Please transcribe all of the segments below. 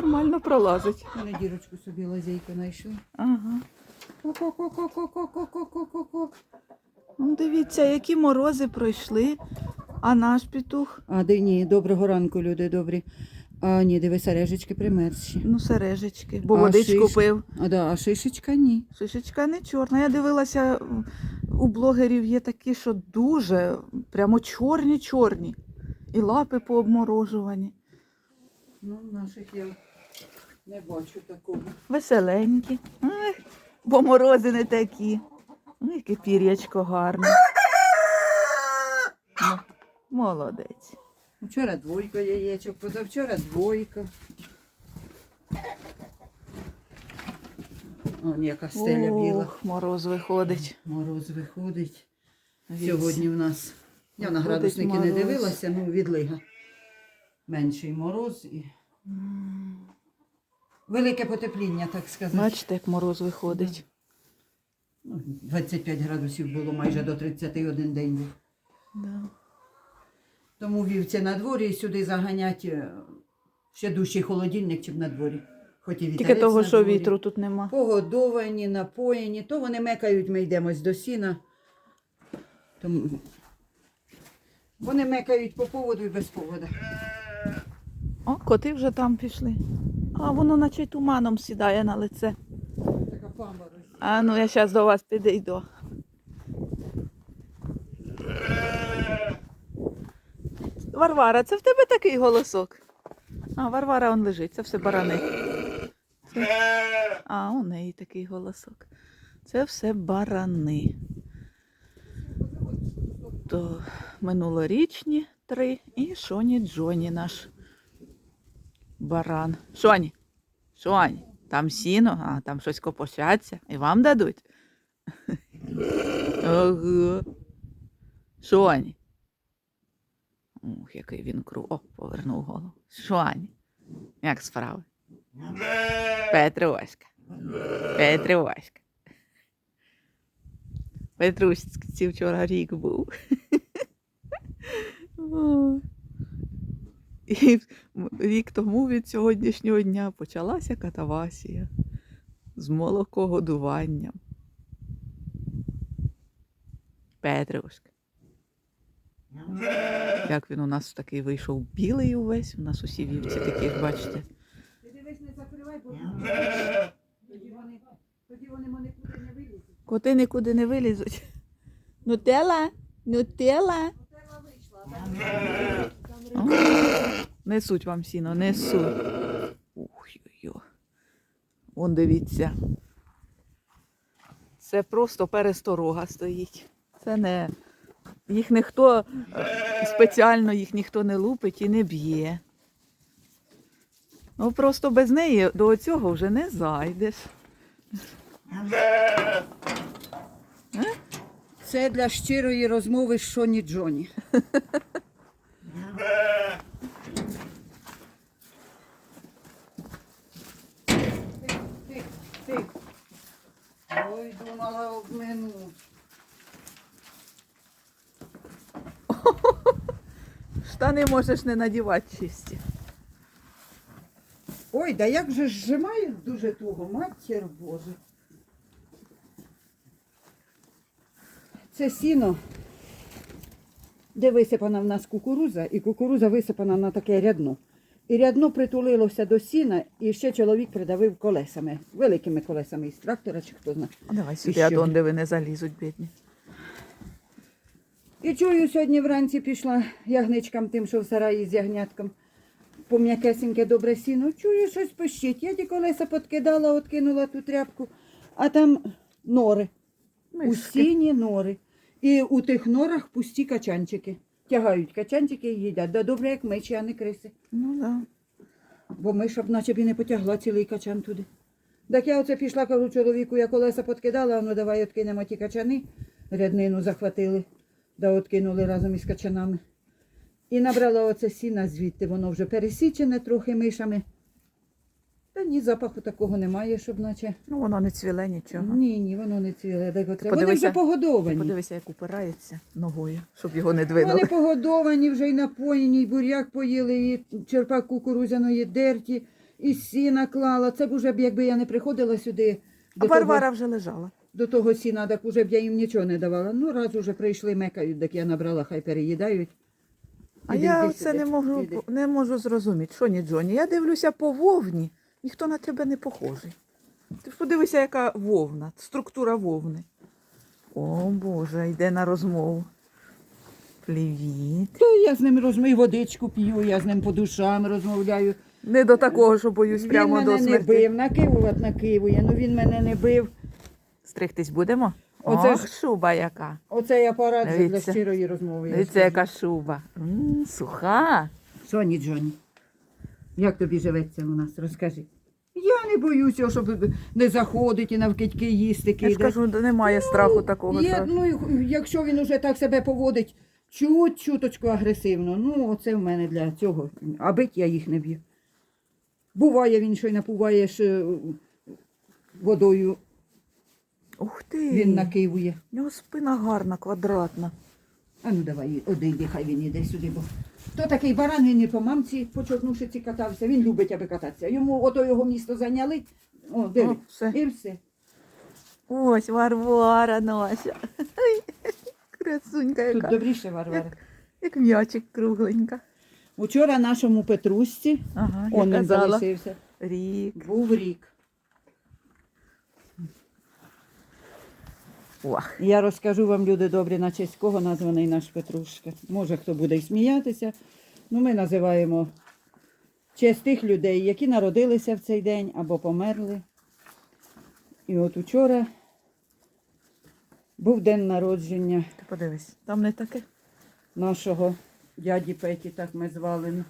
нормально пролазить. Вони дірочку собі лазейку знайшли. Ага. Ко-ко-ко-ко-ко-ко-ко-ко. Ну, дивіться, які морози пройшли, а наш петух, А, де ні, доброго ранку, люди добрі. А, ні, диви, сережечки примерзші. ну, сережечки, бо А водичку шиш? пив. А, да, а шишечка ні. Шишечка не чорна. Я дивилася, у блогерів є такі, що дуже прямо чорні-чорні. І лапи пообморожувані. Ну, наших я не бачу такого. Веселенькі. Ех, бо морози не такі. Яке пір'ячко гарне. Молодець. Вчора двойка яєчок, позавчора двойка. О, яка стеля біла. Ох, мороз виходить. Мороз виходить. Вісь. Сьогодні в нас. Я на градусники не дивилася, ну відлига. Менший мороз і велике потепління, так сказати. Бачите, як мороз виходить. Ну, 25 градусів було майже до 31 день був. Да. Тому вівці на дворі і сюди заганять е, ще дужчий холодильник, чим на дворі. Хоч і Тільки вітерець того, на що дворі. вітру тут нема. Погодовані, напоєні, то вони мекають, ми йдемось до сіна. Тому... Вони мекають по поводу і без поводу. О, коти вже там пішли. А воно наче туманом сідає на лице. А ну я зараз до вас підійду. Варвара, це в тебе такий голосок. А, Варвара он лежить, це все барани. Це... А, у неї такий голосок. Це все барани. То минулорічні три і Шоні Джоні наш баран. Шоні, Шоні, там сіно, а там щось копошаться і вам дадуть. Ага. Шоні. Ух, який він кру. О, повернув голову. Шоні. Як справи? Петруська. Петруська. Петрусці вчора рік був. І рік тому від сьогоднішнього дня почалася катавасія з молокогодуванням. Петрушка. Як він у нас такий вийшов білий увесь, у нас усі вівці такі, ж, бачите. Ти дивись, не закривай, бо тоді вони, тоді вони не вилізуть. Коти нікуди не вилізуть. Нутела, нутела. Терла вийшла, а Несуть вам сіно, несуть. Ух, йо. Вон дивіться. Це просто пересторога стоїть. Це не. Їх ніхто е, спеціально їх ніхто не лупить і не б'є. Ну просто без неї до цього вже не зайдеш. Це для щирої розмови з Шоні Джоні. Ой, думала обмину. Штани можеш не надівати чисті. Ой, да як же зжимають дуже туго, матір Боже. Це сіно, де висипана в нас кукуруза, і кукуруза висипана на таке рядно. І рядно притулилося до сіна, і ще чоловік придавив колесами, великими колесами із трактора, чи хто знає. Давай сюди, а де ви не залізуть, бідні. І чую, сьогодні вранці пішла ягничкам тим, що в сараї з ягнятком. По м'якесеньке добре сіно. Чую, щось пищить. Я ті колеса подкидала, откинула ту тряпку, а там нори. У сіні нори. І у тих норах пусті качанчики. Тягають качанчики і їдять. Да добре, як миші, а не криси. Ну да. Бо миша б наче б і не потягла цілий качан туди. Так я оце пішла, кажу чоловіку, я колеса подкидала, а ну давай откинемо ті качани. Ряднину захватили, да откинули разом із качанами. І набрала оце сіна звідти, воно вже пересічене трохи мишами. Та ні, запаху такого немає, щоб наче. Ну воно не цвіле нічого. Ні, ні, воно не цвіле. Оце. Вони подивися. вже погодовані. Подивися, як упирається ногою, щоб його не Вони двинули. погодовані, вже й напоєні, і буряк поїли, і черпак кукурузяної дерті, і сіна клала. Це б уже б, якби я не приходила сюди А до, Варвара того, вже лежала. до того сіна, так уже б я їм нічого не давала. Ну, раз уже прийшли, мекають, так я набрала, хай переїдають. А Іди, я іди це сюди, не можу, іди. не можу зрозуміти. Що ні, Джоні? Я дивлюся по вовні, ніхто на тебе не похожий. Ти ж подивися, яка вовна, структура вовни. О Боже, йде на розмову. Привіт. Я з ним розмию водичку п'ю, я з ним по душам розмовляю. Не до такого, що боюсь він прямо мене до не смерті. бив, накивувати накивує, ну він мене не бив. Стригтись будемо? Оце Ох, шуба яка. Оцей апарат же для Дивіться. щирої розмови. я Дивіться, скажу. яка шуба. М, суха. Соні Джоні, як тобі живеться у нас? Розкажи. Я не боюся, щоб не заходити навкидьки їсти Я ж кидати. кажу, немає страху такого. Є, ну, і якщо він уже так себе поводить чуть-чуточку агресивно, ну оце в мене для цього. А бить я їх не б'ю. Буває він, що й напуваєш е, водою, Ух ти. він накивує. У нього спина гарна, квадратна. А ну давай, одійди, хай він іде сюди, бо то такий баран, він і по мамці по чорнушиці катався, він любить, аби кататися. Йому ото його місто зайняли, о, диви, все. і все. Ось Варвара наша. Красунька Тут яка. добріше, Варвара. Як м'ячик кругленька. Учора нашому Петрусці, Ага, он він залишився, Рік. був рік. Ох. Я розкажу вам, люди добрі, на честь кого названий наш Петрушка. Може, хто буде й сміятися. Ну, ми називаємо честь тих людей, які народилися в цей день або померли. І от учора був день народження Ти подивись, там не таке. нашого дяді Петі, так ми звали.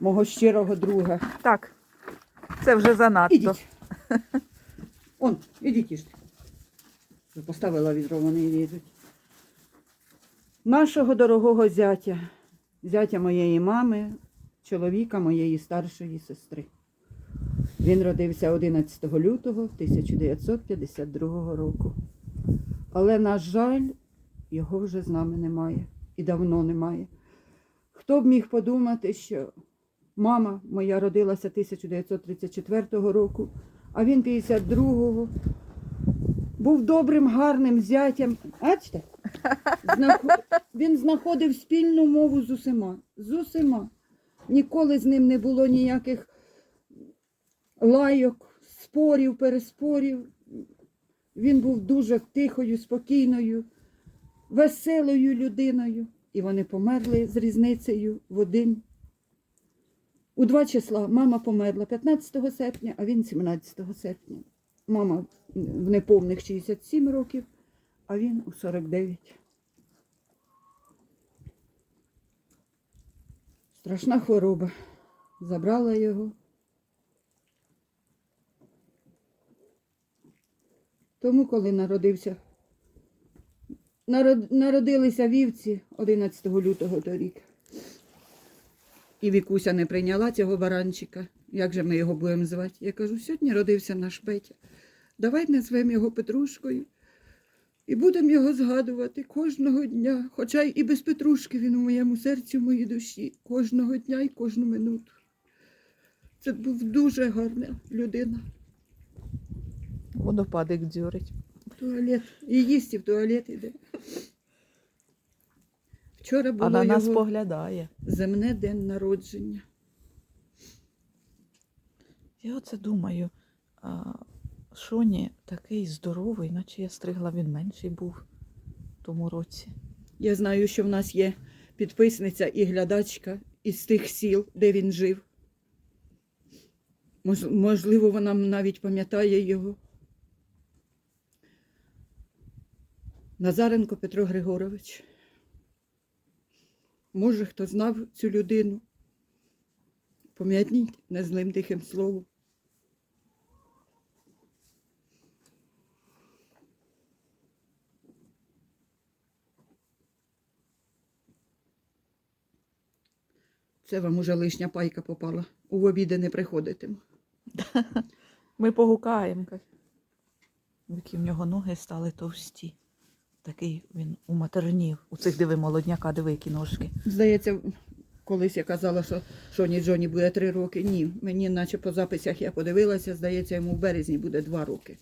Мого щирого друга. Так, це вже занадто. Ідіть. Он, ідіть їжте. Поставила відро, вони їдуть. Нашого дорогого зятя, зятя моєї мами, чоловіка моєї старшої сестри. Він родився 11 лютого 1952 року. Але, на жаль, його вже з нами немає і давно немає. Хто б міг подумати, що мама моя родилася 1934 року, а він 52-го. Був добрим, гарним зятям. Бачите? Знаход- Він знаходив спільну мову з усіма. З усіма. Ніколи з ним не було ніяких лайок, спорів, переспорів. Він був дуже тихою, спокійною, веселою людиною. І вони померли з різницею в один. У два числа мама померла 15 серпня, а він 17 серпня. Мама в неповних 67 років, а він у 49. Страшна хвороба. Забрала його. Тому, коли народився, народ- народилися вівці 11 лютого торік. І Вікуся не прийняла цього баранчика. Як же ми його будемо звати? Я кажу, сьогодні родився наш Петя. Давай назвемо його Петрушкою. І будемо його згадувати кожного дня. Хоча і без Петрушки він у моєму серці, в моїй душі. Кожного дня і кожну минуту. Це був дуже гарна людина. Водопадик дзюрить. Туалет. І їсть і в туалет іде. Вчора було А на нас його поглядає. земне день народження. Я оце думаю, а, Шоні такий здоровий, наче я стригла, він менший був в тому році. Я знаю, що в нас є підписниця і глядачка із тих сіл, де він жив. Мож- Можливо, вона навіть пам'ятає його. Назаренко Петро Григорович. Може, хто знав цю людину. Пом'ятніть незлим тихим словом. Це вам уже лишня пайка попала. У обіди не приходитиму. Ми погукаємо. Які в нього ноги стали товсті. Такий він уматернів. У цих диви молодняка, диви, які ножки. Здається, Колись я казала, що Шоні Джоні буде три роки. Ні, мені наче по записях я подивилася, здається, йому в березні буде два роки.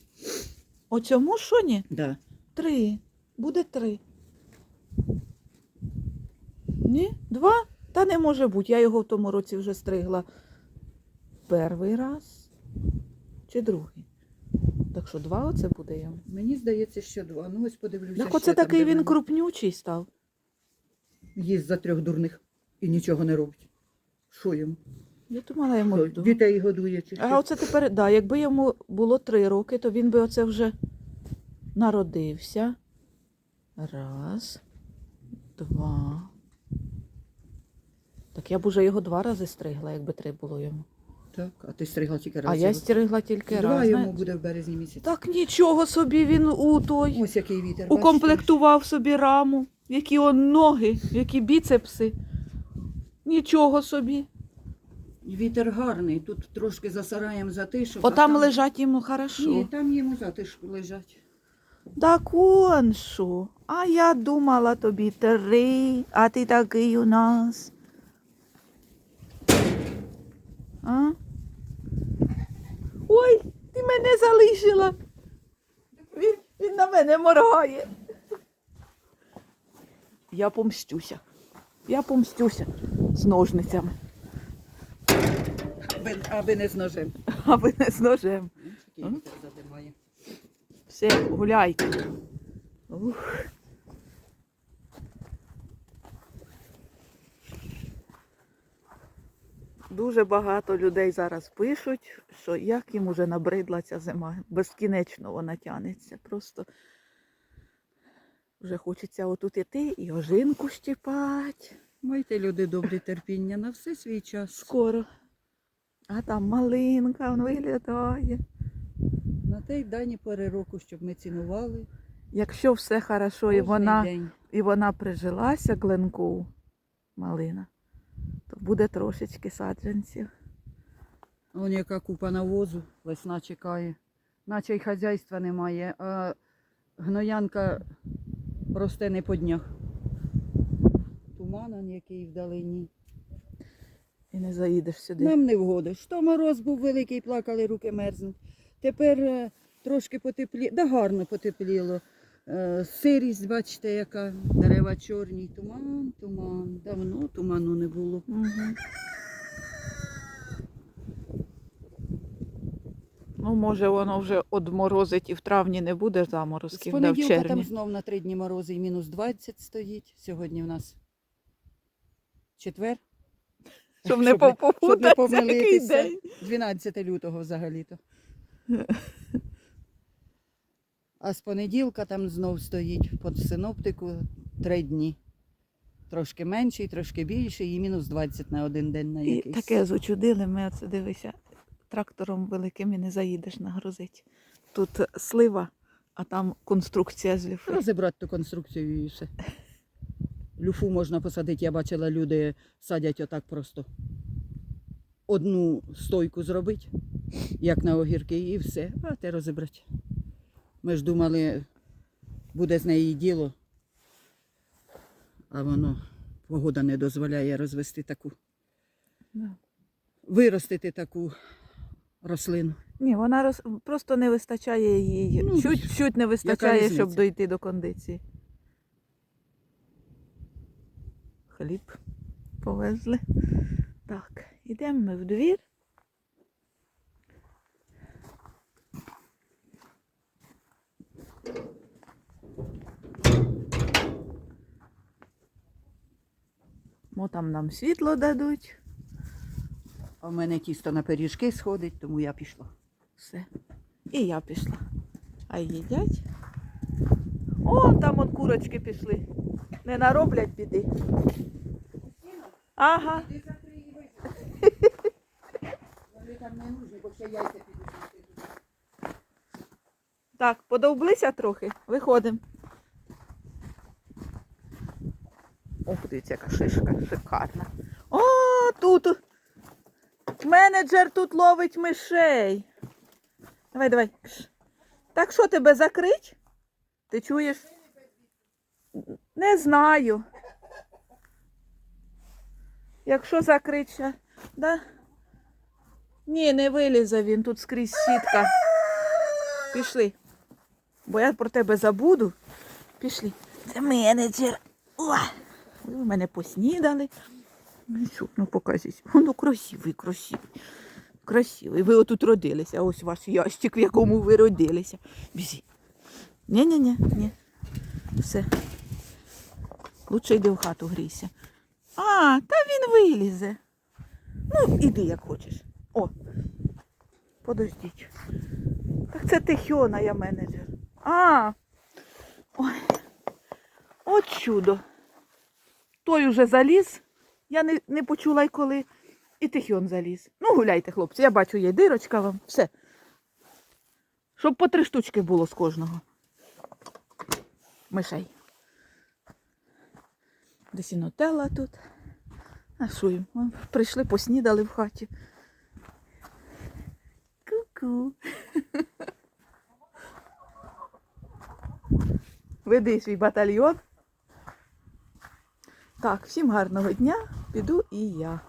Оцьому що ні? Да. Три. Буде три. Ні? Два? Та не може бути. Я його в тому році вже стригла. Перший раз чи другий. Так що два оце буде йому. Мені здається, що два. Ну ось подивлюся. Так оце такий він крупнючий став. Їсть за трьох дурних і нічого не робить. Що йому? Я думала йому. Що. Дітей годує чи А що? оце тепер, да, якби йому було три роки, то він би оце вже народився. Раз, два. Так я б уже його два рази стригла, якби три було йому. Так, а ти стригла тільки раз. А я його. стригла тільки Два раз. йому буде в березні місяці. Так нічого собі він у той Ось який вітер. бачите? укомплектував собі раму, які он ноги, які біцепси. Нічого собі. Вітер гарний, тут трошки за сараєм затишок. а Отам лежать йому хорошо. Ні, там йому затишку лежать. Так он що? А я думала тобі три, а ти такий у нас. А? Ой, ти мене залишила. Він, він на мене моргає. Я помстюся. Я помстюся з ножницями, Аби, аби не з ножем. аби не з ножем. М? Все, гуляйте. Ух. Дуже багато людей зараз пишуть, що як їм уже набридла ця зима. Безкінечно вона тянеться. Просто вже хочеться отут іти і ожинку щіпати. Майте, люди, добрі терпіння на все свій час. Скоро. А там малинка он виглядає. На те й дані пори року, щоб ми цінували. Якщо все хорошо і кожний вона. день. і вона прижилася Гленкоу, малина, буде трошечки саджанців. Вон яка купа навозу, весна чекає. Наче й хазяйства немає, а гноянка росте не по днях. Туман який вдалині. І не заїдеш сюди. Нам не вгодиш. То мороз був великий, плакали, руки мерзнуть. Тепер е, трошки потепліло, да гарно потепліло. Е, Сирість, бачите, яка дерева чорні, туман, туман. Давно туману не було. Угу. Ну, може, воно вже одморозить і в травні не буде З заморозків, да в понеділка там червні. знов на три дні морози і мінус 20 стоїть. Сьогодні в нас четвер. Щоб не щоб не попутатися, який помилитися. день. 12 лютого взагалі-то. А з понеділка там знов стоїть під синоптику три дні. Трошки менший, трошки більший і мінус 20 на один день на І таке зучудили, ми оце дивися, трактором великим і не заїдеш нагрузить. Тут слива, а там конструкція з ліфи. Розібрати ту конструкцію і все. Люфу можна посадити, я бачила, люди садять отак просто. Одну стойку зробити, як на огірки, і все. А те розібрати. Ми ж думали, буде з неї діло, а воно погода не дозволяє розвести таку, Да. виростити таку рослину. Ні, вона роз... просто не вистачає їй. Ну, Чуть-чуть не вистачає, щоб дойти до кондиції. Хліб повезли. Так, йдемо ми в двір. Мо там нам світло дадуть. А в мене тісто на пиріжки сходить, тому я пішла. Все. І я пішла. А їдять. О, там от курочки пішли. Не нароблять біди. Ага. Вони там не нужні, бо ще яйця підуть. Так, подовблися трохи. Виходимо. Ох, дивіться, яка шишка шикарна. О, тут менеджер тут ловить мишей. Давай, давай. Так що тебе закрить? Ти чуєш? Не знаю. Якщо закрить да? Ні, не вилізе він, тут скрізь сітка. Пішли. Бо я про тебе забуду. Пішли. Це менеджер. О! Ви мене поснідали. Ну що, ну покажіть. Ну красивий, красивий. Красивий. Ви отут родилися. Ось ваш ящик, в якому ви родилися. Біжи. Ні-ні-ні, ні. Все. Лучше йди в хату грійся. А, та він вилізе. Ну, іди як хочеш. О. Подождіть. Так це Тихіона, я менеджер. А. Ой. От чудо. Той уже заліз. Я не, не почула й коли. І Тихіон заліз. Ну, гуляйте, хлопці. Я бачу, є дирочка вам. Все. Щоб по три штучки було з кожного. Мишей. Десь і нутелла тут. А що їм? Прийшли, поснідали в хаті. Ку-ку. Веди свій батальйон. Так, всім гарного дня. Піду і я.